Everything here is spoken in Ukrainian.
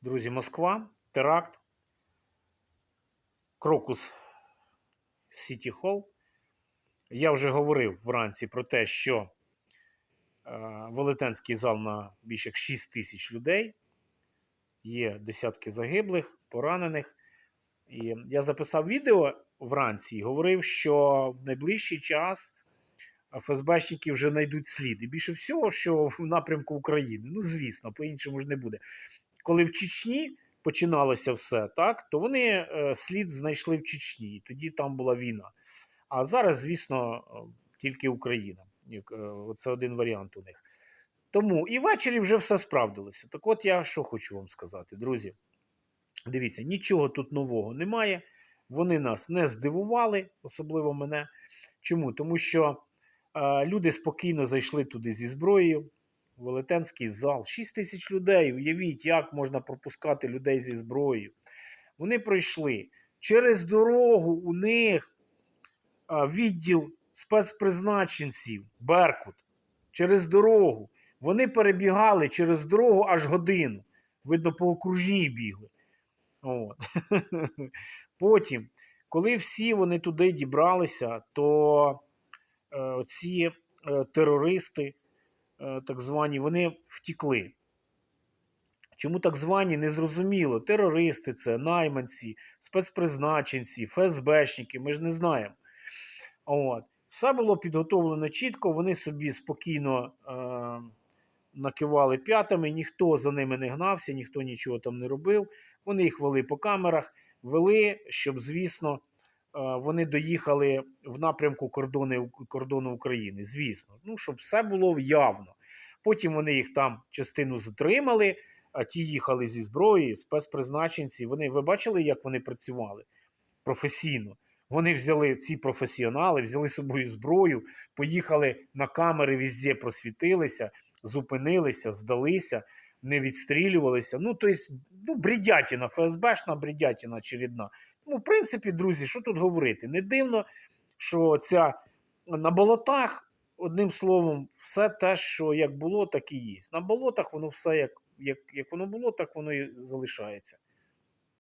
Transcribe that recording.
Друзі, Москва, теракт, Крокус Сіті Холл. Я вже говорив вранці про те, що е, велетенський зал на більш як 6 тисяч людей. Є десятки загиблих, поранених. І я записав відео вранці і говорив, що в найближчий час ФСБшники вже знайдуть слід. І більше всього, що в напрямку України. Ну, звісно, по-іншому ж не буде. Коли в Чечні починалося все, так, то вони е, слід знайшли в Чечні, і тоді там була війна. А зараз, звісно, е, тільки Україна. Е, Це один варіант у них. Тому і ввечері вже все справдилося. Так от я що хочу вам сказати, друзі. Дивіться, нічого тут нового немає. Вони нас не здивували, особливо мене. Чому? Тому що е, люди спокійно зайшли туди зі зброєю. Велетенський зал, 6 тисяч людей. Уявіть, як можна пропускати людей зі зброєю. Вони пройшли через дорогу. У них відділ спецпризначенців Беркут. Через дорогу. Вони перебігали через дорогу аж годину. Видно, по окружній бігли. От. Потім, коли всі вони туди дібралися, то е, ці е, терористи, так звані, вони втікли. Чому так звані, незрозуміло. Терористи це найманці, спецпризначенці, ФСБшники, ми ж не знаємо. От. Все було підготовлено чітко, вони собі спокійно е, накивали п'ятами, ніхто за ними не гнався, ніхто нічого там не робив. Вони їх вели по камерах, вели, щоб, звісно, е, вони доїхали в напрямку кордони, кордону України. Звісно, ну, щоб все було явно. Потім вони їх там частину затримали, а ті їхали зі зброєю, спецпризначенці. Вони, ви бачили, як вони працювали професійно. Вони взяли ці професіонали, взяли з собою зброю, поїхали на камери, везде просвітилися, зупинилися, здалися, не відстрілювалися. Ну, тобто, ну, бредятіна, ФСБшна бредятіна очередна. Ну, в принципі, друзі, що тут говорити? Не дивно, що ця на болотах, одним словом, все те, що як було, так і є. На болотах воно все як, як, як воно було, так воно і залишається.